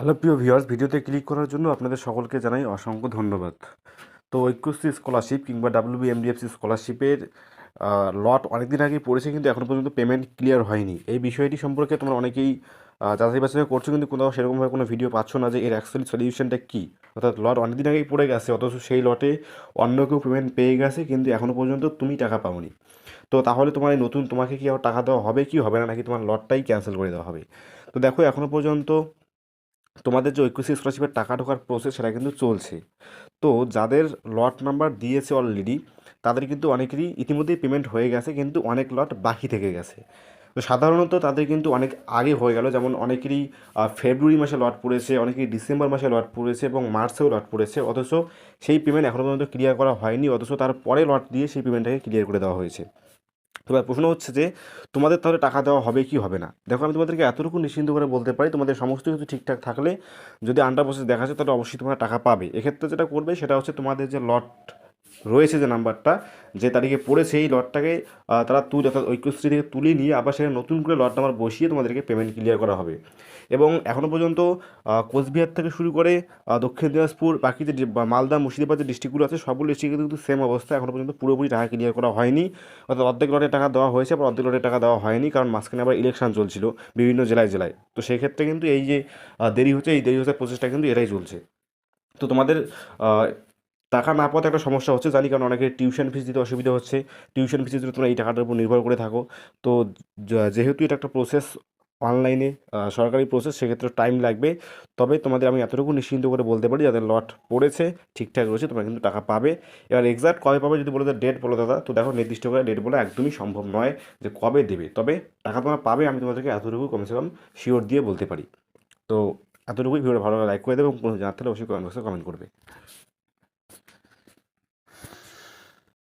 Hello প্রিয় viewers, ভিডিওতে click করার জন্য আপনাদের সকলকে জানাই অসংখ্য ধন্যবাদ। তো ঐক্যশ্রী স্কলারশিপ কিংবা ডাব্লিউবি এমডিএফসি স্কলারশিপের লট অনেকদিন আগে পড়েছে কিন্তু এখনও পর্যন্ত পেমেন্ট ক্লিয়ার হয়নি। এই বিষয়টি সম্পর্কে তোমরা অনেকেই যাচাই বাছাই করছ কিন্তু কোথাও সেরকমভাবে কোনো ভিডিও পাচ্ছ না যে এর অ্যাকচুয়ালি সলিউশনটা কী। অর্থাৎ লট অনেকদিন আগেই পড়ে গেছে, অথচ সেই লটে অন্য কেউ পেমেন্ট পেয়ে গেছে কিন্তু এখনও পর্যন্ত তুমি টাকা পাওনি। তো তাহলে তোমার নতুন তোমাকে কি আবার টাকা দেওয়া হবে, কি হবে না, নাকি তোমার লটটাই ক্যান্সেল করে দেওয়া হবে? তো দেখো এখনও পর্যন্ত তোমাদের যে ঐক্যশ্রী স্কলারশিপের টাকা ঢোকার প্রসেস সেটা কিন্তু চলছে। তো যাদের লট নাম্বার দিয়েছে অলরেডি তাদের কিন্তু অনেকেরই ইতিমধ্যেই পেমেন্ট হয়ে গেছে, কিন্তু অনেক লট বাকি থেকে গেছে। তো সাধারণত তাদের কিন্তু অনেক আগে হয়ে গেল, যেমন অনেকেরই ফেব্রুয়ারি মাসে লট পড়েছে, অনেকেরই ডিসেম্বর মাসে লট পড়েছে এবং মার্চেও লট পড়েছে, অথচ সেই পেমেন্ট এখনও পর্যন্ত ক্লিয়ার করা হয়নি, অথচ তার পরে লট দিয়ে সেই পেমেন্টটাকে ক্লিয়ার করে দেওয়া হয়েছে। এবার প্রশ্ন হচ্ছে যে, তোমাদের তাহলে টাকা দেওয়া হবে কি হবে না? দেখো, আমি তোমাদেরকে এতটুকু নিশ্চিন্ত করে বলতে পারি, তোমাদের সমস্ত কিছু ঠিকঠাক থাকলে যদি আন্ডার প্রসেস দেখা যায়, তাহলে অবশ্যই তোমরা টাকা পাবে। এক্ষেত্রে যেটা করবে, সেটা হচ্ছে তোমাদের যে লট রয়েছে যে নাম্বারটা, যে তারিখে পড়েছে এই লটটাকে তারা তুলে, অর্থাৎ ঐক্যশ্রী থেকে তুলে নিয়ে আবার সেখানে নতুন করে লট নাম্বার বসিয়ে তোমাদেরকে পেমেন্ট ক্লিয়ার করা হবে। এবং এখনও পর্যন্ত কোচবিহার থেকে শুরু করে দক্ষিণ দিনাজপুর বাকি যে মালদা, মুর্শিদাবাদ যে ডিস্ট্রিক্টগুলো আছে, সবগুলো ডিস্ট্রিক্টে কিন্তু সেম অবস্থা। এখনও পর্যন্ত পুরোপুরি টাকা ক্লিয়ার করা হয়নি। অর্থাৎ অর্ধেক লটের টাকা দেওয়া হয়েছে, আবার অর্ধেক লটের টাকা দেওয়া হয়নি, কারণ মাঝখানে আবার ইলেকশন চলছিল বিভিন্ন জেলায় জেলায়। তো সেক্ষেত্রে কিন্তু এই যে দেরি হচ্ছে, এই দেরি হচ্ছে প্রসেসটা কিন্তু এটাই চলছে। তো তোমাদের টাকা না পাওয়াতে একটা সমস্যা হচ্ছে, জানি কারণ অনেকে টিউশন ফিস দিতে অসুবিধা হচ্ছে। টিউশন ফিস যদি তোমরা এই টাকাটার উপর নির্ভর করে থাকো। তো যেহেতু এটা একটা প্রসেস অনলাইনে সরকারি প্রসেস সেক্ষেত্রে টাইম লাগবে। তবে তোমাদের আমি এতটুকু নিশ্চিন্ত করে বলতে পারি, যাদের লট পড়েছে, ঠিকঠাক রয়েছে, তোমরা কিন্তু টাকা পাবে। এবার এক্সাক্ট কবে পাবে যদি বলে ডেট বলো দাদা। তো দেখো নির্দিষ্ট করে ডেট বলা একদমই সম্ভব নয় যে কবে দেবে। তবে টাকা তোমরা পাবে, আমি তোমাদেরকে এতটুকু কমসে কম শিওর দিয়ে বলতে পারি। তো এতটুকুই। ভিডিওটা ভালো লাইক করে দেবে এবং কোনো জানতে হলে অবশ্যই কমেন্ট বক্সে কমেন্ট করবে।